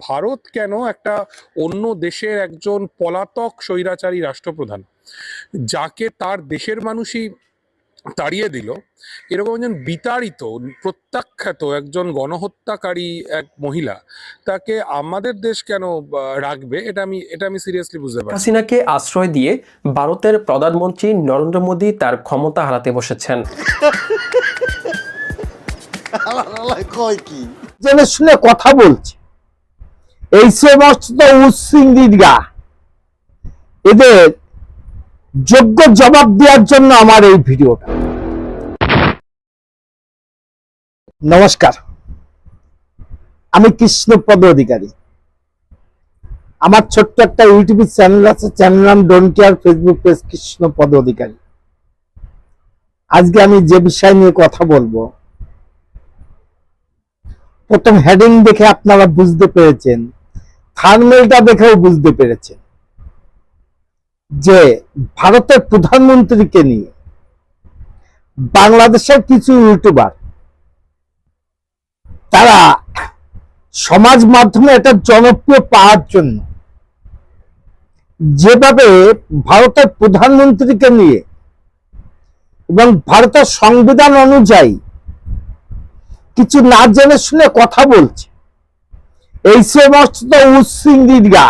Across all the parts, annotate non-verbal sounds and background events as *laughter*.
ভারত কেন একটা অন্য দেশের একজন পলাতক স্বৈরাচারী রাষ্ট্রপ্রধান যাকে তার দেশের মানুষই তাড়িয়ে দিল এরকম একজন বিতাড়িত প্রত্যাখ্যাত একজন গণহত্যাকারী এক মহিলা তাকে আমাদের দেশ কেন রাখবে? এটা আমি এটা আমি সিরিয়াসলি বুঝতে পারছি না। হাসিনাকে আশ্রয় দিয়ে ভারতের প্রধানমন্ত্রী নরেন্দ্র মোদী তার ক্ষমতা হারাতে বসেছেন। *laughs* কয় কি? জেনে শুনে কথা বলছে। এই সমস্ত উচ্ছৃঙ্গিরা এদের যোগ্য জবাব দেওয়ার জন্য আমার এই ভিডিওটা। নমস্কার। আমি কৃষ্ণপদ অধিকারী। আমার ছোট্ট একটা ইউটিউব চ্যানেল আছে চ্যানেল নাম don't care Facebook page Krishnapada Adhikari. আজকে আমি যে বিষয় নিয়ে কথা বলব, প্রথম হেডিং দেখে আপনারা বুঝতে পেরেছেন। থার্মেলটা দেখেও বুঝতে পেরেছেন যে ভারতের প্রধানমন্ত্রীকে নিয়ে বাংলাদেশের কিছু ইউটিউবার, তারা সমাজ মাধ্যমে এটা জনপ্রিয় পাওয়ার জন্য যেভাবে ভারতের প্রধানমন্ত্রীকে নিয়ে এবং ভারতের সংবিধান অনুযায়ী কিছু না জেনে শুনে কথা বলছে এই সমস্ত উচ্ছৃঙ্গিরা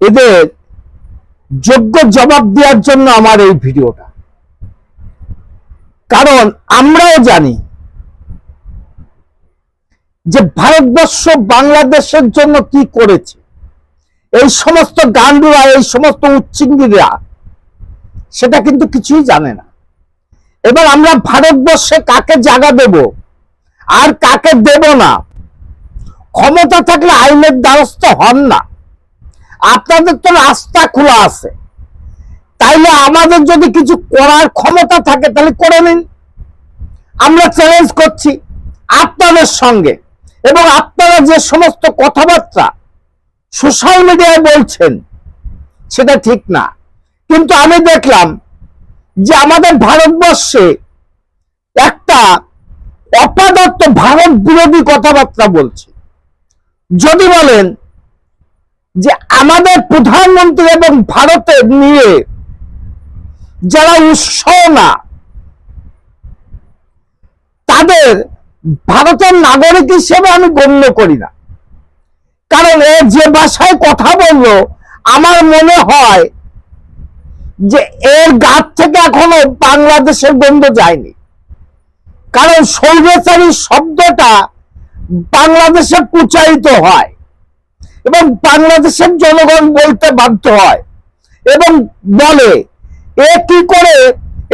এদের যোগ্য জবাব দেওয়ার জন্য আমার এই ভিডিওটা। কারণ আমরাও জানি যে ভারতবর্ষ বাংলাদেশের জন্য কি করেছে। এই সমস্ত গান্ডুরা, এই সমস্ত উচ্ছৃঙ্গিরা সেটা কিন্তু কিছুই জানে না। এবার আমরা ভারতবর্ষে কাকে জায়গা দেব? আর কাকে দেব না? ক্ষমতা থাকলে আইনের দ্বারস্থ হন না। আপনাদের তো রাস্তা খোলা আছে। তাইলে আমাদের যদি কিছু করার ক্ষমতা থাকে, তাহলে করে নিন। আমরা চ্যালেঞ্জ করছি আপনাদের সঙ্গে এবং আপনারা যে সমস্ত কথাবার্তা সোশ্যাল মিডিয়ায় বলছেন, সেটা ঠিক না। কিন্তু আমি দেখলাম যে আমাদের ভারতবর্ষে একটা অপাদত্ত ভারত বিরোধী কথাবার্তা বলছে। যদি বলেন যে আমাদের প্রধানমন্ত্রী এবং ভারতের নিয়ে যারা উৎসাহ না, তাদের ভারতের নাগরিক হিসেবে আমি গণ্য করি না। কারণ ও যে ভাষায় কথা বলল, আমার মনে হয় যে এর গাছ থেকে এখনও বাংলাদেশের গন্ধ যায়নি। কারণ স্বৈরাচারী শব্দটা বাংলাদেশে প্রচারিত হয়। এবং বাংলাদেশের জনগণ বলতে বাধ্য হয়। এবং বলে, এ কি করে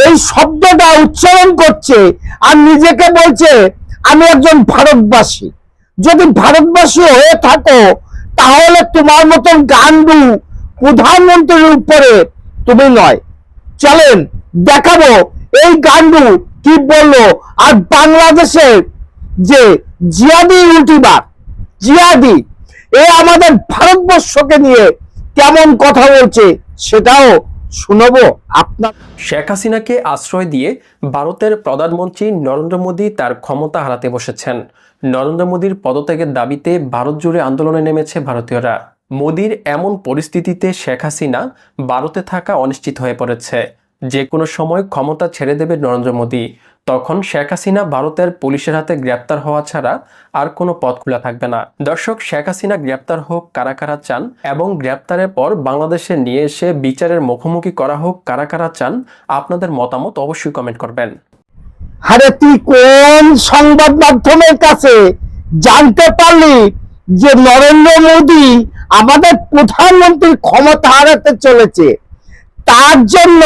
এই শব্দটা উচ্চারণ করছে আর নিজেকে বলছে, আমি একজন ভারতবাসী। যদি ভারতবাসী হয়ে থাকো, তাহলে তোমার মতন গান্ডু প্রধানমন্ত্রীর উপরে তুমি নয়। চলেন, দেখাবো এই গান্ডু কি বলল আর বাংলাদেশের যে জিয়াদি ইউটিউবার জিয়াদি, এ আমাদের ভারতবর্ষকে নিয়ে কেমন কথা বলছে সেটাও শুনব আপনার শেখ হাসিনাকে আশ্রয় দিয়ে ভারতের প্রধানমন্ত্রী নরেন্দ্র মোদী তার ক্ষমতা হারাতে বসেছেন। নরেন্দ্র মোদীর পদত্যাগের দাবিতে ভারত জুড়ে আন্দোলনে নেমেছে ভারতীয়রা। মোদীর এমন পরিস্থিতিতে শেখ হাসিনা ভারতে থাকা অনিশ্চিত হয়ে পড়েছে। যে কোনো সময় ক্ষমতা ছেড়ে দেবে নরেন্দ্র মোদী। তখন শেখ হাসিনা ভারতের পুলিশের হাতে গ্রেপ্তার হওয়া ছাড়া আর কোনো পথ খোলা থাকবে না। দর্শক, শেখ হাসিনা গ্রেপ্তার হোক, কারা কারা চান এবং গ্রেপ্তারের পর বাংলাদেশে নিয়ে এসে বিচারের মুখোমুখি করা হোক, কারা কারা চান, আপনাদের মতামত অবশ্যই কমেন্ট করবেন। আরে তুই কোন সংবাদ মাধ্যমের কাছে জানতে পারলি যে নরেন্দ্র মোদী আমাদের প্রধানমন্ত্রীর ক্ষমতা হারাতে চলেছে? তার জন্য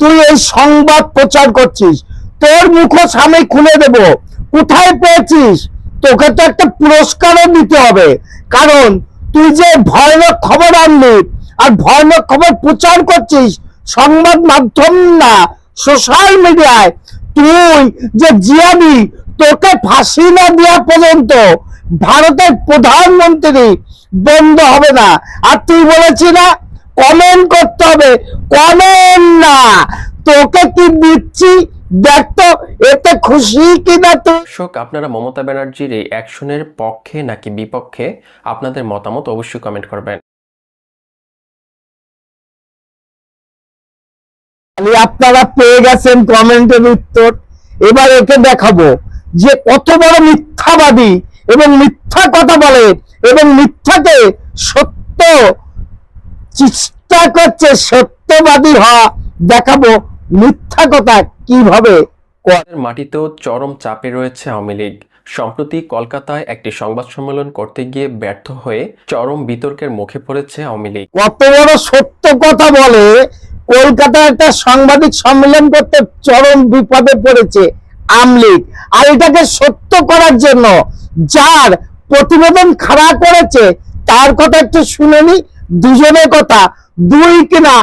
তুই এই সংবাদ প্রচার করছিস। তোর মুখোশ আমি খুলে দেব। কোথায় পেয়েছিস? তোকে তো একটা পুরস্কারও দিতে হবে। কারণ তুই যে ভয়ানক খবর আনলি আর ভয়ানক খবর প্রচার করছিস সংবাদ মাধ্যম না সোশ্যাল মিডিয়ায় তুই যে জিয়াবি তোকে ফাঁসি না দেওয়া পর্যন্ত ভারতের প্রধানমন্ত্রী বন্ধ হবে না। আর তুই বলেছি না কমেন্ট করতে হবে। কমেন্ট না, তোকে কি দিচ্ছি? দেখ তো এতে খুশি কিনা আপনারা মমতা ব্যানার্জির এই অ্যাকশনের পক্ষে নাকি বিপক্ষে আপনাদের মতামত অবশ্যই কমেন্ট করবেন। আপনারা পেয়ে গেছেন কমেন্টের উত্তর। এবার একে দেখাবো যে কত বড় মিথ্যাবাদী এবং মিথ্যা কথা বলে এবং মিথ্যাকে সত্য চেষ্টা করছে সত্যবাদী হওয়া। দেখাবো মিথ্যা কথা কীভাবে মাটিতেও চরম চাপে রয়েছে আওয়ামী লীগ। সম্প্রতি কলকাতায় একটি সংবাদ সম্মেলন করতে গিয়ে ব্যর্থ হয়ে চরম বিতর্কের মুখে পড়েছে আওয়ামী লীগ। কত বড় সত্য কথা বলে কলকাতায় একটা সাংবাদিক সম্মেলন করতে চরম বিপদে পড়েছে আমলিগ আর এটাকে সত্য করার জন্য যার প্রতিবেদন খারাপ করেছে তার কথা একটু শুনেনি দুজনের কথা। দুই কিনা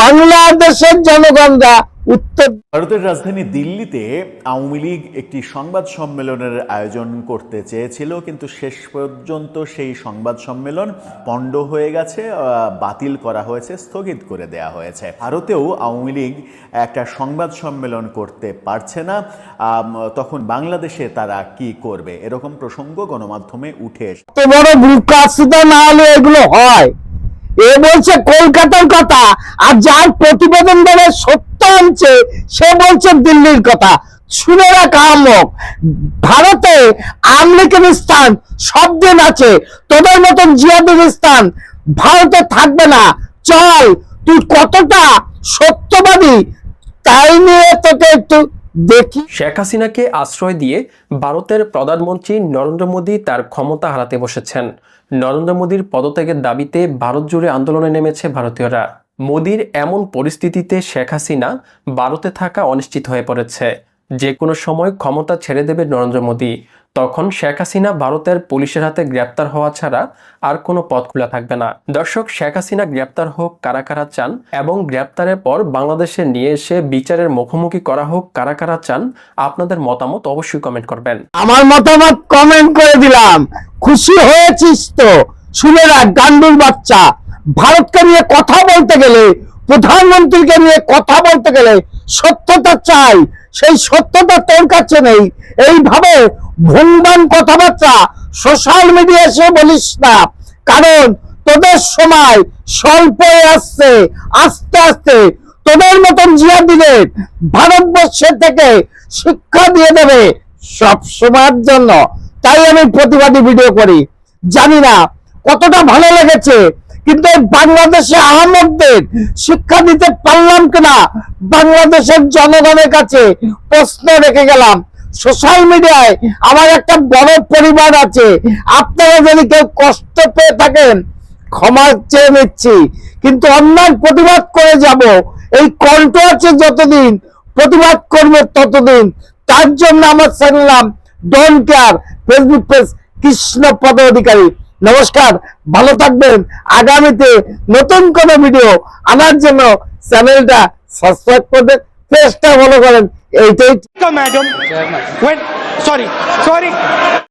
বাংলাদেশের জনগণরা উত্তর ভারতের রাজধানী দিল্লিতে আওয়ামী লীগ একটি সংবাদ সম্মেলনের আয়োজন করতে চেয়েছিল কিন্তু শেষ পর্যন্ত সেই সংবাদ সম্মেলন পণ্ড হয়ে গেছে বাতিল করা হয়েছে স্থগিত করে দেয়া হয়েছে। ভারতেও আওয়ামী লীগ একটা সংবাদ সম্মেলন করতে পারছে না। তখন বাংলাদেশে তারা কি করবে? এরকম প্রসঙ্গ গণমাধ্যমে উঠে এত বড় না হলে এগুলো হয়। এ বলছে কলকাতার কথা আর যার প্রতিবেদন ধরে সত্য আনছে সে বলছে দিল্লির কথা। শুনে রাখা ভারতে আমলিকের স্থান সব দিন আছে, তোদের মতন জিয়াদের স্থান ভারতে থাকবে না। চল, তুই কতটা সত্যবাদী তাই নিয়ে তোকে একটু দেখি। শেখ হাসিনাকে আশ্রয় দিয়ে ভারতের প্রধানমন্ত্রী নরেন্দ্র মোদী তার ক্ষমতা হারাতে বসেছেন। নরেন্দ্র মোদীর পদত্যাগের দাবিতে ভারত জুড়ে আন্দোলনে নেমেছে ভারতীয়রা। মোদীর এমন পরিস্থিতিতে শেখ হাসিনা ভারতে থাকা অনিশ্চিত হয়ে পড়েছে। যে কোনো সময় ক্ষমতা ছেড়ে দেবে নরেন্দ্র মোদী। তখন শেখ হাসিনা ভারতের পুলিশের হাতে গ্রেপ্তার হওয়া ছাড়া আর কোনো পথ খোলা থাকবে না। দর্শক, শেখ হাসিনা গ্রেপ্তার হোক, কারা কারা চান এবং গ্রেপ্তারের পর বাংলাদেশে নিয়ে এসে বিচারের মুখোমুখি করা হোক, কারা কারা চান আপনাদের মতামত অবশ্যই কমেন্ট করবেন। আমার মতামত কমেন্ট করে দিলাম। খুশি হয়েছিস তো? শুনে রাখ, গান্ডুর বাচ্চা। ভারতকে নিয়ে কথা বলতে গেলে, প্রধানমন্ত্রীকে নিয়ে কথা বলতে গেলে সত্যতা চাই। সেই সত্যতা তোর কাছে নেই। এইভাবে ভুংবান কথাবার্তা সোশ্যাল মিডিয়া এসে বলিস না। কারণ তোদের সময় স্বল্প আসছে, আস্তে আস্তে তোদের মতন জিয়াদিদের ভারতবর্ষের থেকে শিক্ষা দিয়ে দেবে সব সময়ের জন্য। তাই আমি প্রতিবাদী ভিডিও করি। জানি না কতটা ভালো লেগেছে কিন্তু বাংলাদেশে আহমদদের শিক্ষা দিতে পারলাম কিনা, বাংলাদেশের জনগণের কাছে প্রশ্ন রেখে গেলাম। সোশ্যাল মিডিয়ায় আমার একটা বড় পরিবার আছে। আপনারা যদি কেউ কষ্ট পেয়ে থাকেন, ক্ষমা চেয়ে নিচ্ছি। কিন্তু অন্যায় প্রতিবাদ করে যাব। এই কণ্ঠ আছে যতদিন, প্রতিবাদ করবে ততদিন। তার জন্য আমার চ্যানেল নাম don't care Facebook page Krishna Pada Adhikari. নমস্কার ভালো থাকবেন আগামীতে নতুন কোন ভিডিও আনার জন্য চ্যানেলটা সাবস্ক্রাইব করবেন পেজটা ফলো করেন এইটাই ম্যাডাম সরি. Sorry.